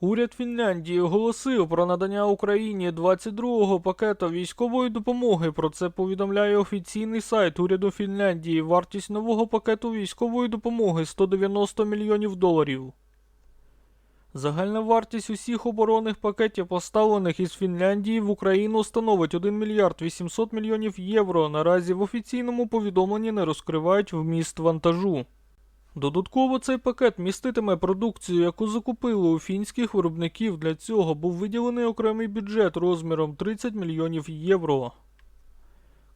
Уряд Фінляндії оголосив про надання Україні 22-го пакету військової допомоги. Про це повідомляє офіційний сайт уряду Фінляндії. Вартість нового пакету військової допомоги 190 мільйонів доларів. Загальна вартість усіх оборонних пакетів, поставлених із Фінляндії в Україну, становить 1 мільярд 800 мільйонів євро. Наразі в офіційному повідомленні не розкривають вміст вантажу. Додатково цей пакет міститиме продукцію, яку закупили у фінських виробників. Для цього був виділений окремий бюджет розміром 30 мільйонів євро.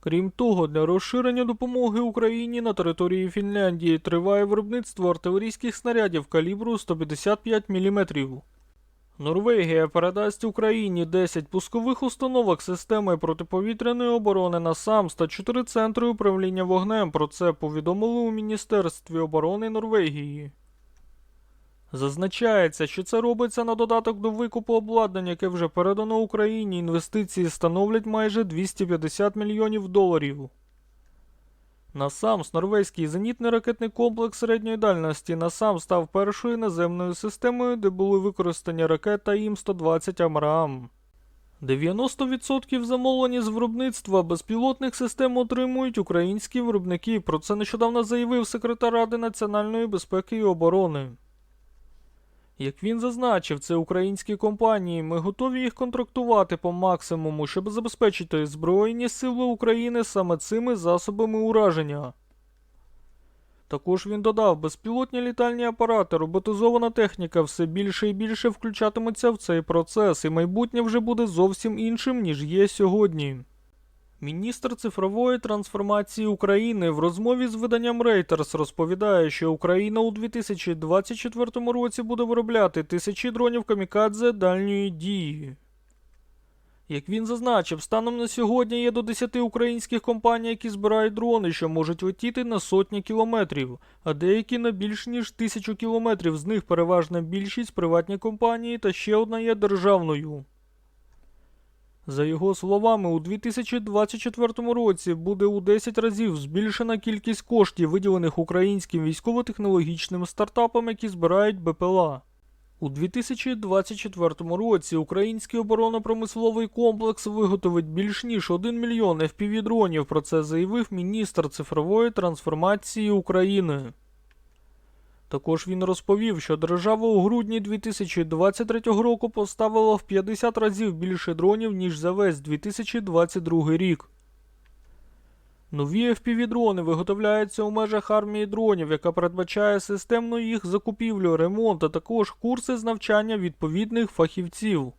Крім того, для розширення допомоги Україні на території Фінляндії триває виробництво артилерійських снарядів калібру 155 мм. Норвегія передасть Україні 10 пускових установок системи протиповітряної оборони на САМС та 4 центри управління вогнем. Про це повідомили у Міністерстві оборони Норвегії. Зазначається, що це робиться на додаток до викупу обладнання, яке вже передано Україні. Інвестиції становлять майже 250 мільйонів доларів. НАСАМС, норвезький зенітний ракетний комплекс середньої дальності, НАСАМ став першою наземною системою, де були використані ракета ІМ-120 Амрам. 90% замовлені з виробництва безпілотних систем отримують українські виробники. Про це нещодавно заявив секретар Ради національної безпеки і оборони. Як він зазначив, це українські компанії. Ми готові їх контрактувати по максимуму, щоб забезпечити Збройні сили України саме цими засобами ураження. Також він додав, безпілотні літальні апарати, роботизована техніка все більше і більше включатимуться в цей процес, і майбутнє вже буде зовсім іншим, ніж є сьогодні. Міністр цифрової трансформації України в розмові з виданням Reuters розповідає, що Україна у 2024 році буде виробляти тисячі дронів камікадзе дальньої дії. Як він зазначив, станом на сьогодні є до 10 українських компаній, які збирають дрони, що можуть летіти на сотні кілометрів, а деякі на більш ніж тисячу кілометрів. З них переважна більшість приватні компанії та ще одна є державною. За його словами, у 2024 році буде у 10 разів збільшена кількість коштів, виділених українським військово-технологічним стартапам, які збирають БПЛА. У 2024 році український оборонно-промисловий комплекс виготовить більш ніж 1 мільйон FPV-дронів. Про це заявив міністр цифрової трансформації України. Також він розповів, що держава у грудні 2023 року поставила в 50 разів більше дронів, ніж за весь 2022 рік. Нові FPV-дрони виготовляються у межах армії дронів, яка передбачає системну їх закупівлю, ремонт, а також курси з навчання відповідних фахівців.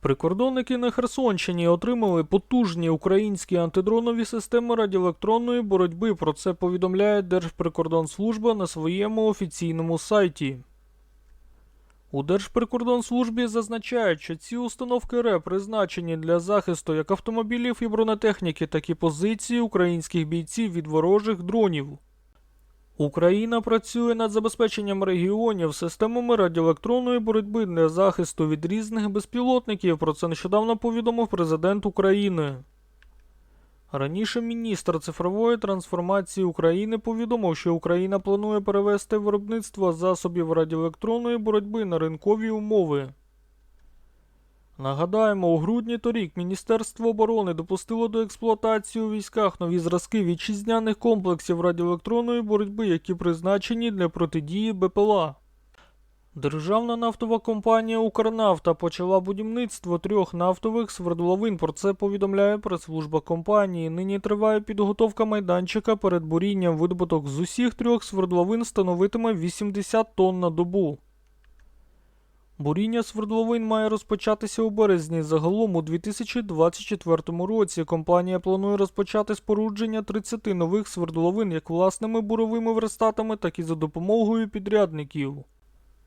Прикордонники на Херсонщині отримали потужні українські антидронові системи радіоелектронної боротьби. Про це повідомляє Держприкордонслужба на своєму офіційному сайті. У Держприкордонслужбі зазначають, що ці установки РЕ призначені для захисту як автомобілів і бронетехніки, так і позиції українських бійців від ворожих дронів. Україна працює над забезпеченням регіонів системами радіоелектронної боротьби для захисту від різних безпілотників. Про це нещодавно повідомив президент України. Раніше міністр цифрової трансформації України повідомив, що Україна планує перевести виробництво засобів радіоелектронної боротьби на ринкові умови. Нагадаємо, у грудні торік Міністерство оборони допустило до експлуатації у військах нові зразки вітчизняних комплексів радіоелектронної боротьби, які призначені для протидії БПЛА. Державна нафтова компанія Укрнафта почала будівництво трьох нафтових свердловин. Про це повідомляє прес-служба компанії. Нині триває підготовка майданчика перед бурінням. Видобуток з усіх трьох свердловин становитиме 80 тонн на добу. Буріння свердловин має розпочатися у березні. Загалом у 2024 році компанія планує розпочати спорудження 30 нових свердловин як власними буровими верстатами, так і за допомогою підрядників.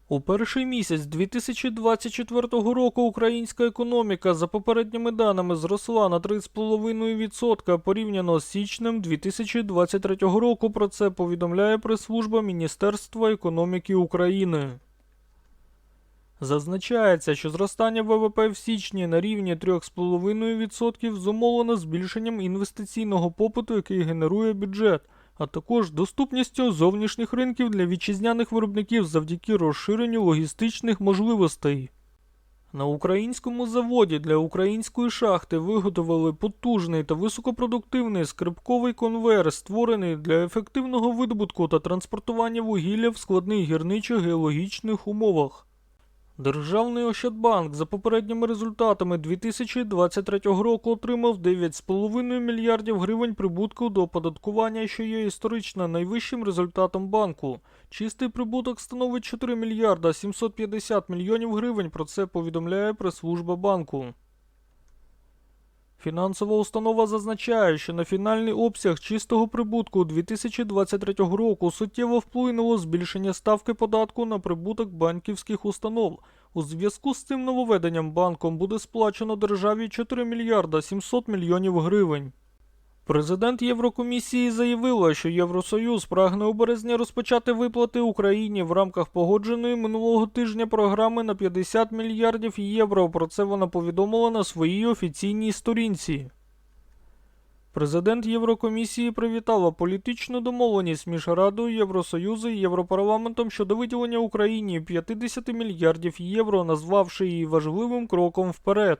У перший місяць 2024 року українська економіка за попередніми даними зросла на 3,5% порівняно з січнем 2023 року. Про це повідомляє прес-служба Міністерства економіки України. Зазначається, що зростання ВВП в січні на рівні 3,5% зумовлено збільшенням інвестиційного попиту, який генерує бюджет, а також доступністю зовнішніх ринків для вітчизняних виробників завдяки розширенню логістичних можливостей. На українському заводі для української шахти виготовили потужний та високопродуктивний скрипковий конвейер, створений для ефективного видобутку та транспортування вугілля в складних гірничих геологічних умовах. Державний Ощадбанк за попередніми результатами 2023 року отримав 9,5 мільярдів гривень прибутку до оподаткування, що є історично найвищим результатом банку. Чистий прибуток становить 4 мільярда 750 мільйонів гривень. Про це повідомляє прес-служба банку. Фінансова установа зазначає, що на фінальний обсяг чистого прибутку 2023 року суттєво вплинуло збільшення ставки податку на прибуток банківських установ. У зв'язку з цим нововведенням банком буде сплачено державі 4 мільярда 700 мільйонів гривень. Президент Єврокомісії заявила, що Євросоюз прагне у березні розпочати виплати Україні в рамках погодженої минулого тижня програми на 50 мільярдів євро. Про це вона повідомила на своїй офіційній сторінці. Президент Єврокомісії привітала політичну домовленість між Радою Євросоюзу і Європарламентом щодо виділення Україні 50 мільярдів євро, назвавши її важливим кроком вперед.